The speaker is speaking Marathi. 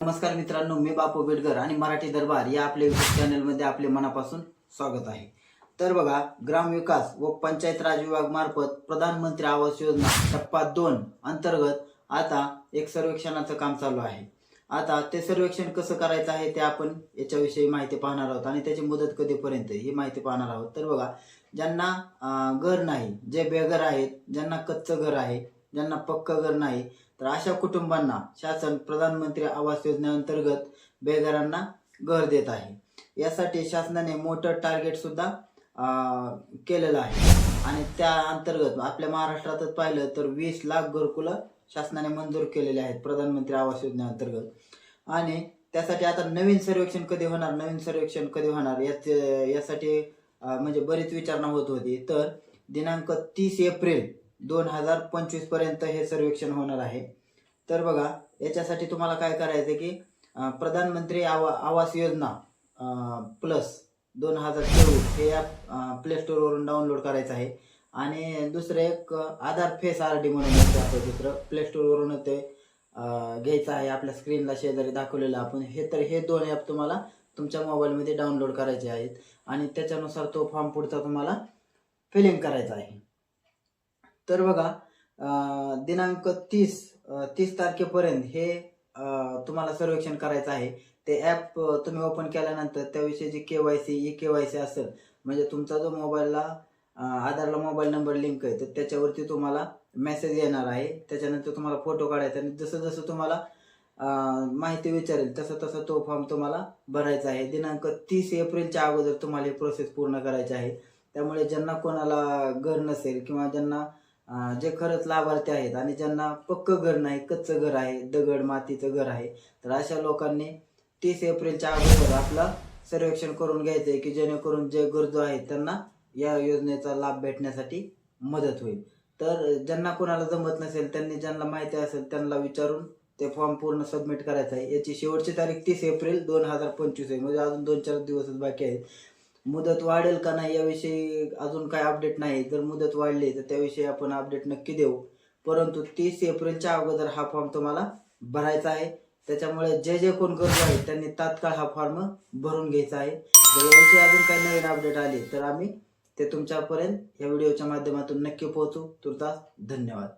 नमस्कार मित्रांनो मी बापू बेडकर आणि मराठी दरबार या आपल्या युट्यूब चॅनलमध्ये आपले मनापासून स्वागत आहे. तर बघा ग्रामविकास व पंचायत राज विभाग मार्फत प्रधानमंत्री आवास योजना टप्पा दोन अंतर्गत आता एक सर्वेक्षणाचं काम चालू आहे. आता ते सर्वेक्षण कसं करायचं आहे ते आपण याच्याविषयी माहिती पाहणार आहोत आणि त्याची मुदत कधीपर्यंत ही माहिती पाहणार आहोत. तर बघा ज्यांना घर नाही जे बेघर आहेत ज्यांना कच्चं घर आहे ज्यांना पक्कं घर नाही तर अशा कुटुंबांना शासन प्रधानमंत्री आवास योजनेअंतर्गत बेघरांना घर देत आहे. यासाठी शासनाने मोठं टार्गेट सुद्धा केलेलं आहे. आणि त्या अंतर्गत आपल्या महाराष्ट्रातच पाहिलं तर वीस लाख घरकुलं शासनाने मंजूर केलेले आहेत प्रधानमंत्री आवास योजनेअंतर्गत. आणि त्यासाठी आता नवीन सर्वेक्षण कधी होणार? नवीन सर्वेक्षण कधी होणार? याच यासाठी म्हणजे बरीच विचारणा होत होती. तर दिनांक तीस एप्रिल दोन हजार पंचवीसपर्यंत हे सर्वेक्षण होणार आहे. तर बघा याच्यासाठी तुम्हाला काय करायचं की प्रधानमंत्री आवा आवास योजना प्लस दोन हजार चोवीस हे ॲप प्ले स्टोरवरून डाउनलोड करायचं आहे. आणि दुसरं एक आधार फेस आर डी म्हणून येतं दुसरं. प्ले स्टोरवरून ते घ्यायचं आहे. आपल्या स्क्रीनला शेजारी दाखवलेलं आपण. हे तर हे दोन ॲप तुम्हाला तुमच्या मोबाईलमध्ये डाउनलोड करायचे आहेत. आणि त्याच्यानुसार तो फॉर्म पुढचा तुम्हाला फिलिंग करायचा आहे. तर बघा दिनांक तीस तीस तारखेपर्यंत हे तुम्हाला सर्वेक्षण करायचं आहे. ते ॲप तुम्ही ओपन केल्यानंतर त्याविषयी जी K Y C E K Y C असेल म्हणजे तुमचा जो मोबाईलला आधारला मोबाईल नंबर लिंक आहे तर त्याच्यावरती तुम्हाला मेसेज येणार आहे. त्याच्यानंतर तुम्हाला फोटो काढायचा आणि जसं जसं तुम्हाला माहिती विचारेल तसं तसं तो फॉर्म तुम्हाला भरायचा आहे. दिनांक तीस एप्रिलच्या अगोदर तुम्हाला ही प्रोसेस पूर्ण करायची आहे. त्यामुळे ज्यांना कोणाला घर नसेल किंवा ज्यांना जे खरंच लाभार्थी आहेत आणि ज्यांना पक्कं घर नाही कच्चं घर आहे दगड मातीचं घर आहे तर अशा लोकांनी तीस एप्रिलच्या अगोदर आपलं सर्वेक्षण करून घ्यायचं आहे की जेणेकरून जे गरजू आहेत त्यांना या योजनेचा लाभ भेटण्यासाठी मदत होईल. तर ज्यांना कोणाला जमत नसेल त्यांनी ज्यांना माहिती असेल त्यांना विचारून ते फॉर्म पूर्ण सबमिट करायचं आहे. याची शेवटची तारीख तीस एप्रिल दोन हजार पंचवीस आहे. म्हणजे अजून दोन चार दिवसच बाकी आहेत. मुदत वाढेल का नाही याविषयी अजून काय अपडेट नाही. जर मुदत वाढली तर त्याविषयी आपण अपडेट नक्की देऊ. परंतु तीस एप्रिलच्या अगोदर हा फॉर्म तुम्हाला भरायचा आहे. त्याच्यामुळे जे जे कोण गरजू आहेत त्यांनी तात्काळ हा फॉर्म भरून घ्यायचा आहे. जर याविषयी अजून काही नवीन अपडेट आली तर आम्ही ते तुमच्यापर्यंत या व्हिडिओच्या माध्यमातून नक्की पोहोचू. तुर्तास धन्यवाद.